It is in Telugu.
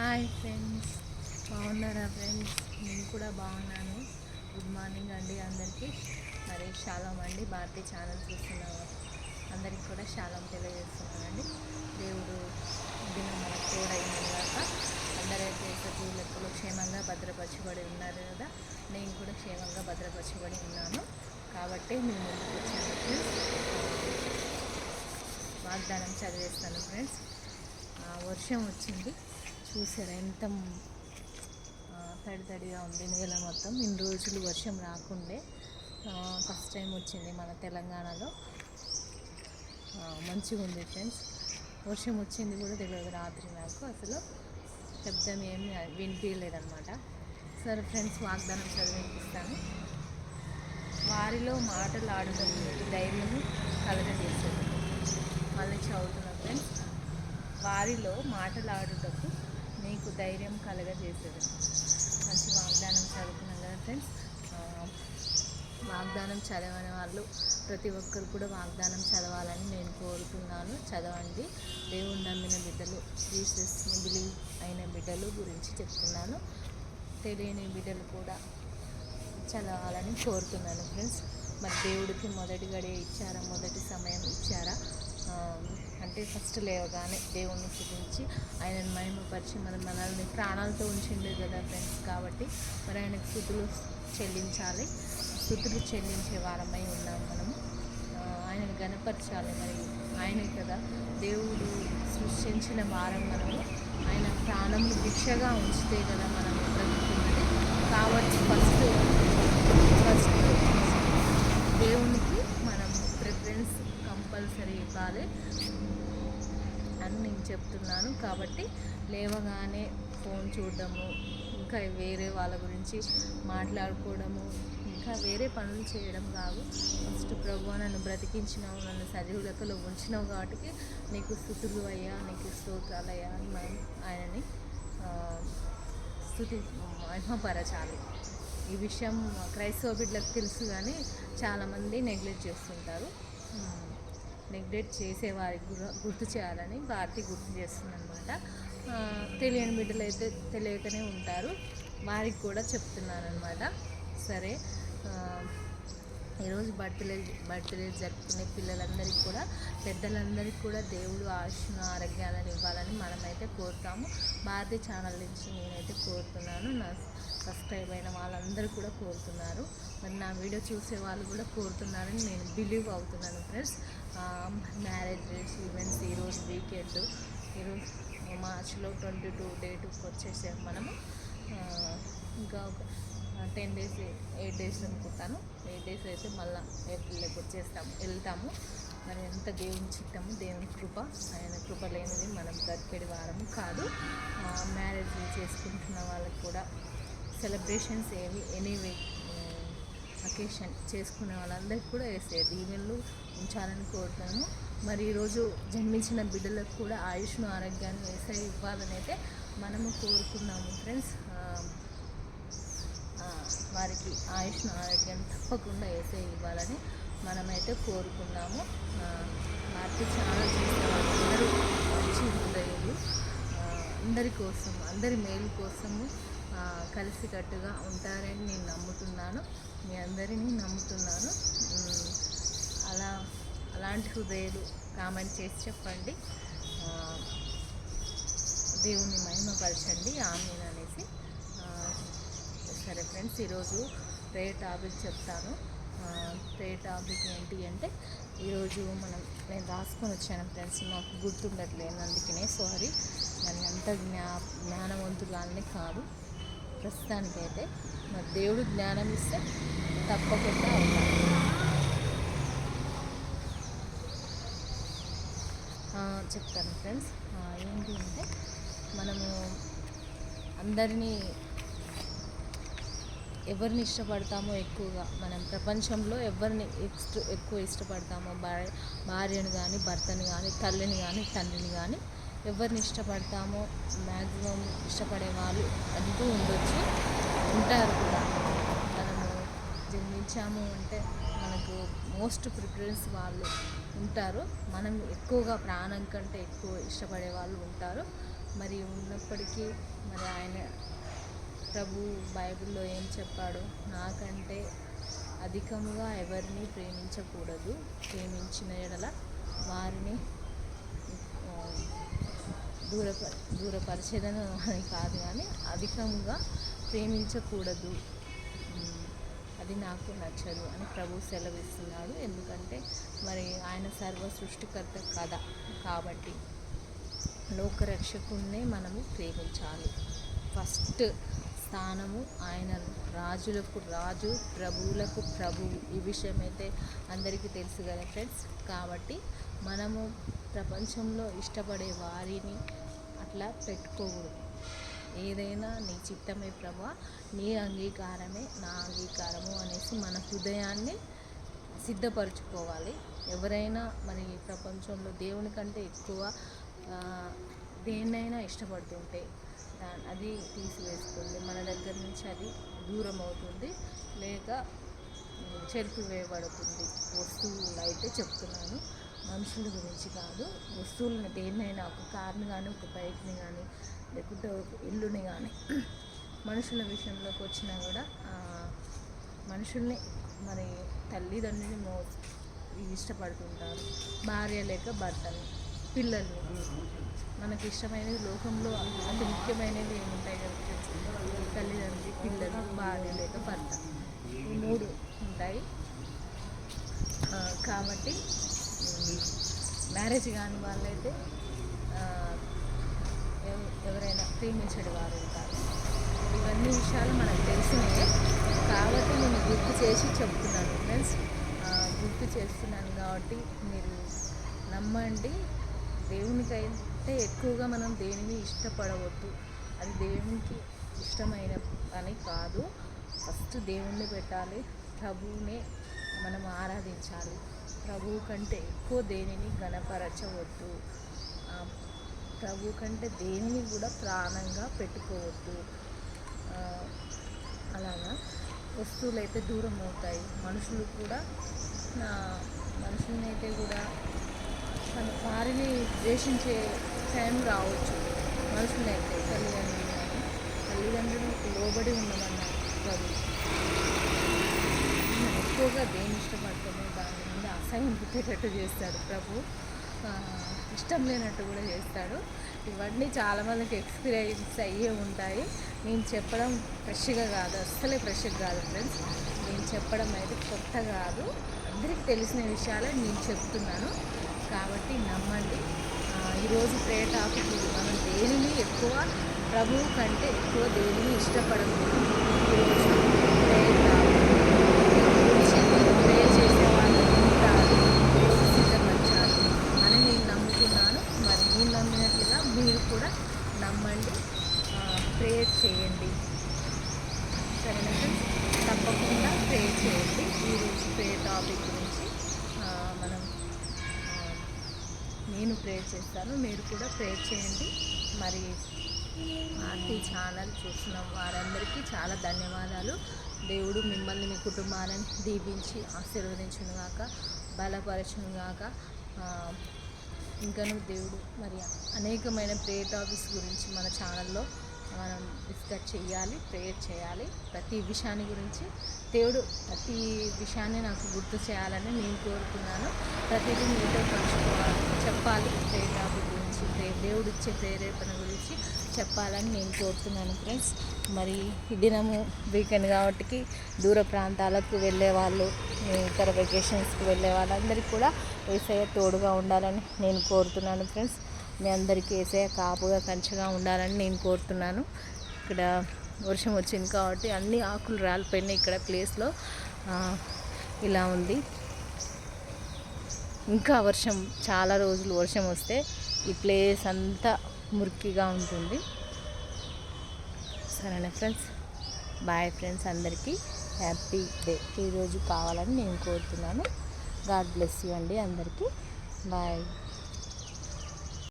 హాయ్ ఫ్రెండ్స్ బాగున్నారా ఫ్రెండ్స్ నేను కూడా బాగున్నాను. గుడ్ మార్నింగ్ అండి అందరికీ. మరి శాలం అండి భారతీయ ఛానల్ చూస్తున్న అందరికీ కూడా శాలం తెలియజేస్తున్నానండి. దేవుడు దినం మనకు తర్వాత అందరైతే సజీవ క్షేమంగా భద్రపరచబడి ఉన్నారు కదా? నేను కూడా క్షేమంగా భద్రపరచబడి ఉన్నాను. కాబట్టి నేను ముందుకు వచ్చాను ఫ్రెండ్స్ వాగ్దానం చదివేస్తాను ఫ్రెండ్స్ ఆ, వర్షం వచ్చింది. చూసారా? ఎంత ఆ, తడి తడిగా ఉంది నేల మొత్తం. ఇన్ని రోజులు వర్షం రాకుండే ఫస్ట్ టైం వచ్చింది మన తెలంగాణలో. మంచిగా ఉంది ఫ్రెండ్స్ వర్షం వచ్చింది కూడా తెలియదు రాత్రి నాకు. అసలు శబ్దం ఏమి వినిపించలేదన్నమాట సరే ఫ్రెండ్స్ వాగ్దానం చదివిపిస్తాను. వారిలో మాటలు ఆడటం ధైర్యం కలగజేసేది. మళ్ళీ చదువుతున్నా ఫ్రెండ్స్ వారిలో మాటలాడుటకు నీకు ధైర్యం కలగజేసేది. మంచి వాగ్దానం చదువుకున్నాం కదా ఫ్రెండ్స్ వాగ్దానం చదవని వాళ్ళు ప్రతి ఒక్కరు కూడా వాగ్దానం చదవాలని నేను కోరుతున్నాను. చదవండి. దేవుడు నమ్మిన బిడ్డలు జీసస్ని బిలీవ్ అయిన బిడ్డలు గురించి చెప్తున్నాను. తెలియని బిడ్డలు కూడా చదవాలని కోరుతున్నాను ఫ్రెండ్స్ మరి దేవుడికి మొదటి గడియ ఇచ్చారా? మొదటి సమయం ఇచ్చారా? అంటే ఫస్ట్ లేవగానే దేవుణ్ణి చూపించి ఆయనను మహిమపరిచి మన మనల్ని ప్రాణాలతో ఉంచిండే కదా ఫ్రెండ్స్ కాబట్టి మరి ఆయనకు స్థుతులు చెల్లించాలి. స్థుతులు చెల్లించే వారమై ఉన్నాం మనము. ఆయనను గనపరచాలి మరి. ఆయనే కదా దేవుడు సృష్టించిన వారం మనము. ఆయన ప్రాణం భిక్షగా ఉంచితే కదా మనం బ్రతుకుతున్నది. కాబట్టి ఫస్ట్ ఫస్ట్ దేవునికి మనం ప్రిఫరెన్స్ కంపల్సరీ ఇవ్వాలి. అని నేను చెప్తున్నాను. కాబట్టి లేవగానే ఫోన్ చూడడము ఇంకా వేరే వాళ్ళ గురించి మాట్లాడుకోవడము ఇంకా వేరే పనులు చేయడం కాదు. ఫస్ట్ ప్రభు నన్ను బ్రతికించినావు నన్ను సజీవులకలో ఉంచినావు కాబట్టి నీకు స్థుతులు అయ్యా నీకు స్తోత్రాలయ్యా అని మనం ఆయనని స్థుతి మహిమపరచాలి. ఈ విషయం క్రైస్తవ బిడ్డలకు తెలుసు కానీ చాలామంది నెగ్లెక్ట్ చేస్తుంటారు. అప్డేట్ చేసే వారికి గుర్తు చేయాలని భారతి గుర్తు చేస్తుందనమాట తెలియని బిడ్డలు అయితే తెలియకనే ఉంటారు. వారికి కూడా చెప్తున్నాను అనమాట సరే ఈరోజు బర్త్డే బర్త్డే జరుపుకునే పిల్లలందరికీ కూడా పెద్దలందరికీ కూడా దేవుడు ఆశను ఆరోగ్యాలను ఇవ్వాలని మనమైతే కోరుతాము. భారతీయ ఛానల్ నుంచి నేనైతే కోరుతున్నాను. నా సబ్స్క్రైబ్ అయిన వాళ్ళందరూ కూడా కోరుతున్నారు. మరి నా వీడియో చూసే వాళ్ళు కూడా కోరుతున్నారని నేను బిలీవ్ అవుతున్నాను ఫ్రెండ్స్ మ్యారేజ్ ఈవెంట్స్ ఈరోజు వీకెండ్ ఈరోజు మార్చ్లో ట్వంటీ టూ డేట్కి వచ్చేసాం మనము. ఇంకా ఒక టెన్ డేస్ ఎయిట్ డేస్ అనుకుంటాను. ఎయిట్ డేస్ అయితే మళ్ళీ ఏప్రిల్లోకి వచ్చేస్తాము వెళ్తాము. మరి ఎంత దేవుని చిత్తము దేవుని కృప ఆయన కృప లేనిది మనం బ్రతికేడి వారము కాదు. మ్యారేజ్ చేసుకుంటున్న వాళ్ళకి కూడా సెలబ్రేషన్స్ ఏవి ఎనీవే అకేషన్ చేసుకునే వాళ్ళందరికీ కూడా వేసే దీవెనలు ఉంచాలని కోరుతాను. మరి ఈరోజు జన్మించిన బిడ్డలకు కూడా ఆయుష్ను ఆరోగ్యాన్ని వేసే ఇవ్వాలని అయితే మనము కోరుకున్నాము ఫ్రెండ్స్. వారికి ఆయుష్ను ఆరోగ్యాన్ని తప్పకుండా వేసే ఇవ్వాలని మనమైతే కోరుకున్నాము. ఆ, వారికి చాలా చేసిన వాళ్ళందరూ మంచి హృదయులు. అందరి కోసం అందరి మేలు కోసము కలిసికట్టుగా ఉంటారని నేను నమ్ముతున్నాను. మీ అందరినీ నమ్ముతున్నాను. అలా అలాంటి హృదయాలు కామెంట్ చేసి చెప్పండి. దేవుని మహిమపరచండి. ఆమె అనేసి. సరే ఫ్రెండ్స్ ఈరోజు ప్రేయర్ టాపిక్ చెప్తాను. ప్రేయర్ టాపిక్ ఏంటి అంటే ఈరోజు మనం నేను రాసుకొని వచ్చాను ఫ్రెండ్స్ నాకు గుర్తుండట్లేదు అందుకనే సారీ. మరి అంత జ్ఞా జ్ఞానవంతురాలని కాదు. ప్రస్తుతానికైతే మరి దేవుడు జ్ఞానం ఇస్తే తప్పకుండా అవుతాను చెప్తాను ఫ్రెండ్స్ ఏంటి అంటే మనము అందరినీ ఎవరిని ఇష్టపడతామో ఎక్కువగా మనం ప్రపంచంలో ఎవరిని ఇష్ట ఎక్కువ ఇష్టపడతామో భార్య భార్యను కానీ భర్తను కానీ తల్లిని కానీ తండ్రిని కానీ ఎవరిని ఇష్టపడతామో మ్యాక్సిమం ఇష్టపడే వాళ్ళు అంటూ ఉండొచ్చు. ఉంటారు కూడా. మనము జన్మించాము అంటే మనకు మోస్ట్ ప్రిఫరెన్స్ వాళ్ళు ఉంటారు. మనం ఎక్కువగా ప్రాణం కంటే ఎక్కువ ఇష్టపడే వాళ్ళు ఉంటారు. మరి ఉన్నప్పటికీ మరి ఆయన ప్రభు బైబిల్లో ఏం చెప్పాడు? నాకంటే అధికముగా ఎవరిని ప్రేమించకూడదు. ప్రేమించిన ఎడల వారిని దూర దూరప దూరపరిచేదను అని కాదు కానీ అధికంగా ప్రేమించకూడదు. అది నాకు నచ్చదు అని ప్రభు సెలవిస్తున్నాడు. ఎందుకంటే మరి ఆయన సర్వ సృష్టికర్త కథ కాబట్టి లోకరక్షకున్నే మనము ప్రేమించాలి. ఫస్ట్ స్థానము ఆయన రాజులకు రాజు ప్రభువులకు ప్రభువు ఈ విషయం అయితే అందరికీ తెలుసు కదా ఫ్రెండ్స్. కాబట్టి మనము ప్రపంచంలో ఇష్టపడే వారిని అట్లా పెట్టుకోకూడదు. ఏదైనా నీ చిత్తమే ప్రభా నీ అంగీకారమే నా అంగీకారము అనేసి మన హృదయాన్ని సిద్ధపరచుకోవాలి. ఎవరైనా మరి ఈ ప్రపంచంలో దేవుని కంటే ఎక్కువ దేన్నైనా ఇష్టపడుతుంటే అది తీసివేస్తుంది. మన దగ్గర నుంచి అది దూరం అవుతుంది లేక చెరిపివేయబడుతుంది. వస్తువులు అయితే చెప్తున్నాను. మనుషుల గురించి కాదు వస్తువులను దేన్నైనా ఒక కార్ని కానీ ఒక బైక్ని కానీ లేకుంటే ఒక ఇల్లుని కానీ మనుషుల విషయంలోకి వచ్చినా కూడా మనుషుల్ని మరి తల్లిదండ్రుని మో ఇష్టపడుతుంటారు. భార్య లేక భర్తని పిల్లలు. మనకి ఇష్టమైనది లోకంలో అంటే ముఖ్యమైనది ఏముంటాయి కదా తల్లిదండ్రి తల్లిదండ్రులు పిల్లలు భార్య లేక భర్త. ఈ మూడు ఉంటాయి. కాబట్టి మ్యారేజ్ కాని వాళ్ళైతే ఎవరైనా ప్రేమించడి వారు ఉంటారు. ఇవన్నీ విషయాలు మనకు తెలిసినాయే కాబట్టి నేను గుర్తు చేసి చెప్తున్నాను ఫ్రెండ్స్. గుర్తు చేస్తున్నాను కాబట్టి మీరు నమ్మండి. దేవునికైతే ఎక్కువగా మనం దేనిని ఇష్టపడవద్దు. అది దేవునికి ఇష్టమైన పని కాదు. ఫస్ట్ దేవుణ్ణి పెట్టాలి. ప్రభువునే మనం ఆరాధించాలి. ప్రభువు కంటే ఎక్కువ దేనిని గణపరచవద్దు. ప్రభువు ప్రభు కంటే దేనిని కూడా ప్రాణంగా పెట్టుకోవద్దు. అలాగా? వస్తువులు అయితే దూరం అవుతాయి మనుషులు కూడా మనుషుల్ని అయితే కూడా తన వారిని ద్వేషించే టైం రావచ్చు. మనుషులైతే తల్లిదండ్రులు తల్లిదండ్రులకు లోబడి ఉండమన్నారు ప్రభు ఎక్కువగా దేని ఇష్టపడతాము వ్యవసాయం పుట్టేటట్టు చేస్తాడు ప్రభు. ఇష్టం లేనట్టు కూడా చేస్తాడు. ఇవన్నీ చాలామందికి ఎక్స్పీరియన్స్ అయ్యే ఉంటాయి. నేను చెప్పడం ఫ్రెష్గా కాదు అస్సలే ఫ్రెష్గా కాదు ఫ్రెండ్స్. నేను చెప్పడం అయితే కొత్త కాదు. అందరికీ తెలిసిన విషయాలే నేను చెప్తున్నాను. కాబట్టి నమ్మండి. ఈరోజు ప్రే టాపిక్ మనం దేనిని ఎక్కువ ప్రభువు కంటే ఎక్కువ దేనిని ఇష్టపడకూడదు ఈరోజు ప్రేయర్ టాపిక్ గురించి ప్రేయర్ చేసేవాళ్ళు ఉంటారు దేవుడు సిద్ధపరచాలి అని నేను నమ్ముతున్నాను మరి నేను నమ్మినట్లుగా మీరు కూడా నమ్మండి ప్రేయర్ చేయండి. సరేనా ఫ్రెండ్స్ తప్పకుండా ప్రే చేయండి. ఈరోజు ప్రే టాపిక్ గురించి మనం నేను ప్రేయర్ చేస్తాను మీరు కూడా ప్రేయర్ చేయండి. మరి ఆర్టీ ఛానల్ చూసిన వారందరికీ చాలా ధన్యవాదాలు. దేవుడు మిమ్మల్ని మీ కుటుంబాలను దీవించి ఆశీర్వదించును గాక బలపరచును గాక. ఇంకను దేవుడు మరి అనేకమైన ప్రే టాపిక్స్ గురించి మన ఛానల్లో మనం డిస్కస్ చేయాలి ప్రేయర్ చేయాలి ప్రతి విషయాన్ని గురించి. దేవుడు ప్రతి విషయాన్ని నాకు గుర్తు చేయాలని నేను కోరుకున్నాను. ప్రతిదీ మీతో పంచుకోవాలి చెప్పాలి ప్రేయర్ టాపిక్ గురించి ప్రే- దేవుడు ఇచ్చే ప్రేరేపణ గురించి చెప్పాలని నేను కోరుతున్నాను ఫ్రెండ్స్. మరి ఈ దినము వీకెండ్ కాబట్టి దూర ప్రాంతాలకు వెళ్ళే వాళ్ళు ఇతర వెకేషన్స్కి వెళ్ళే వాళ్ళందరికీ కూడా ఏసయ్య తోడుగా ఉండాలని నేను కోరుతున్నాను ఫ్రెండ్స్. మీ అందరికీ వేసే కాపుగా కంచగా ఉండాలని నేను కోరుతున్నాను. ఇక్కడ వర్షం వచ్చింది కాబట్టి అన్ని ఆకులు రాలిపోయినాయి ఇక్కడ ప్లేస్లో. ఇలా ఉంది. ఇంకా వర్షం చాలా రోజులు వర్షం వస్తే ఈ ప్లేస్ అంతా మురికిగా ఉంటుంది. సరేనా ఫ్రెండ్స్? బాయ్ ఫ్రెండ్స్ అందరికీ హ్యాపీ డే. ఈరోజు కావాలని నేను కోరుతున్నాను. గాడ్ బ్లెస్ యూ అండి అందరికీ. బాయ్.